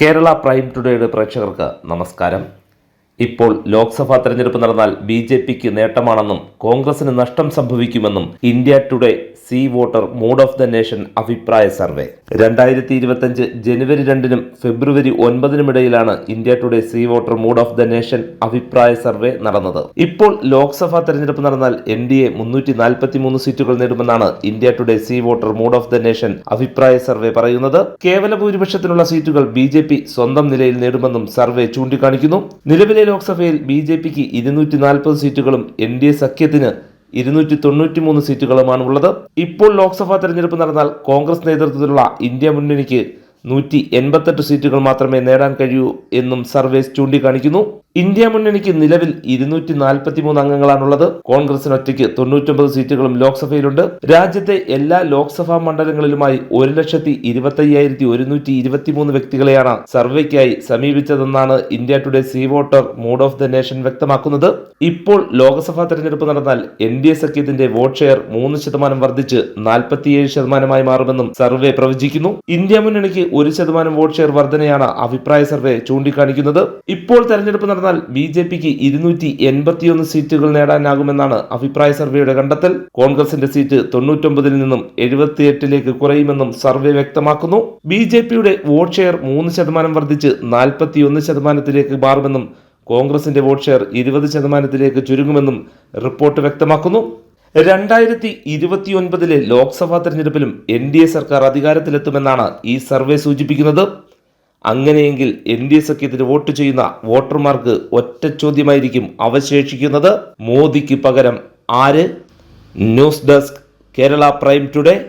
Kerala prime ടുഡേയുടെ പ്രേക്ഷകർക്ക് നമസ്കാരം. ഇപ്പോൾ ലോക്സഭാ തെരഞ്ഞെടുപ്പ് നടന്നാൽ ബി ജെ പിക്ക് നേട്ടമാണെന്നും കോൺഗ്രസിന് നഷ്ടം സംഭവിക്കുമെന്നും India Today C voter mood of the nation അഭിപ്രായ സർവേ. രണ്ടായിരത്തി ഇരുപത്തഞ്ച് ജനുവരി രണ്ടിനും ഫെബ്രുവരി ഒൻപതിനുമിടയിലാണ് India Today C voter mood of the nation അഭിപ്രായ സർവേ നടന്നത്. ഇപ്പോൾ ലോക്സഭാ തെരഞ്ഞെടുപ്പ് നടന്നാൽ എൻ ഡി എ മുന്നൂറ്റി നാൽപ്പത്തി മൂന്ന് സീറ്റുകൾ നേടുമെന്നാണ് India Today C voter mood of the nation അഭിപ്രായ സർവേ പറയുന്നത്. കേവല ഭൂരിപക്ഷത്തിനുള്ള സീറ്റുകൾ ബി സ്വന്തം നിലയിൽ നേടുമെന്നും സർവേ ചൂണ്ടിക്കാണിക്കുന്നു. നിലവിലെ ലോക്സഭയിൽ ബി ജെ പിക്ക് ഇരുന്നൂറ്റി നാൽപ്പത് സീറ്റുകളും എൻ ഡി എ സഖ്യത്തിന് ഇരുന്നൂറ്റി തൊണ്ണൂറ്റി മൂന്ന് സീറ്റുകളുമാണ് ഉള്ളത് ഇപ്പോൾ ലോക്സഭാ തെരഞ്ഞെടുപ്പ് നടന്നാൽ കോൺഗ്രസ് നേതൃത്വത്തിലുള്ള ഇന്ത്യ മുന്നണിക്ക് നൂറ്റി എൺപത്തെട്ട് സീറ്റുകൾ മാത്രമേ നേടാൻ കഴിയൂ എന്നും സർവേസ് ചൂണ്ടിക്കാണിക്കുന്നു. ഇന്ത്യ മുന്നണിക്ക് നിലവിൽ ഇരുന്നൂറ്റി നാൽപ്പത്തി മൂന്ന് അംഗങ്ങളാണുള്ളത്. കോൺഗ്രസിന് ഒറ്റയ്ക്ക് തൊണ്ണൂറ്റൊമ്പത് സീറ്റുകളും ലോക്സഭയിലുണ്ട്. രാജ്യത്തെ എല്ലാ ലോക്സഭാ മണ്ഡലങ്ങളിലുമായി ഒരു ലക്ഷത്തി ഇരുപത്തയ്യായിരത്തി ഒരുന്നൂറ്റി ഇരുപത്തിമൂന്ന് വ്യക്തികളെയാണ് സർവേക്കായി സമീപിച്ചതെന്നാണ് India Today C voter mood of the nation വ്യക്തമാക്കുന്നത്. ഇപ്പോൾ ലോക്സഭാ തെരഞ്ഞെടുപ്പ് നടന്നാൽ എൻ ഡി എ സഖ്യത്തിന്റെ വോട്ട് ഷെയർ മൂന്ന് ശതമാനം വർദ്ധിച്ച് നാൽപ്പത്തിയേഴ് ശതമാനമായി മാറുമെന്നും സർവേ പ്രവചിക്കുന്നു. ഇന്ത്യ മുന്നണിക്ക് ഒരു ശതമാനം വോട്ട് ഷെയർ വർധനയാണ് അഭിപ്രായ സർവേ ചൂണ്ടിക്കാണിക്കുന്നത്. ഇപ്പോൾ തെരഞ്ഞെടുപ്പ് നടന്നാൽ ബി ജെ പിക്ക് ഇരുന്നൂറ്റി എൺപത്തിയൊന്ന് സീറ്റുകൾ നേടാനാകുമെന്നാണ് അഭിപ്രായ സർവേയുടെ കണ്ടെത്തൽ. കോൺഗ്രസിന്റെ സീറ്റ് തൊണ്ണൂറ്റൊമ്പതിൽ നിന്നും എഴുപത്തിയെട്ടിലേക്ക് കുറയുമെന്നും സർവേ വ്യക്തമാക്കുന്നു. ബി ജെ പിയുടെ വോട്ട് ഷെയർ മൂന്ന് ശതമാനം വർദ്ധിച്ച് നാൽപ്പത്തിയൊന്ന് ശതമാനത്തിലേക്ക് മാറുമെന്നും കോൺഗ്രസിന്റെ വോട്ട് ഷെയർ ഇരുപത് ശതമാനത്തിലേക്ക് ചുരുങ്ങുമെന്നും റിപ്പോർട്ട് വ്യക്തമാക്കുന്നു. രണ്ടായിരത്തി ഇരുപത്തിയൊൻപതിലെ ലോക്സഭാ തെരഞ്ഞെടുപ്പിലും എൻ ഡി എ സർക്കാർ അധികാരത്തിലെത്തുമെന്നാണ് ഈ സർവേ സൂചിപ്പിക്കുന്നത്. അങ്ങനെയെങ്കിൽ എൻ ഡി എ സഖ്യത്തിന് വോട്ട് ചെയ്യുന്ന വോട്ടർമാർക്ക് ഒറ്റ ചോദ്യമായിരിക്കും അവശേഷിക്കുന്നത്. മോദിക്ക് പകരം ആര്? News desk Kerala prime today.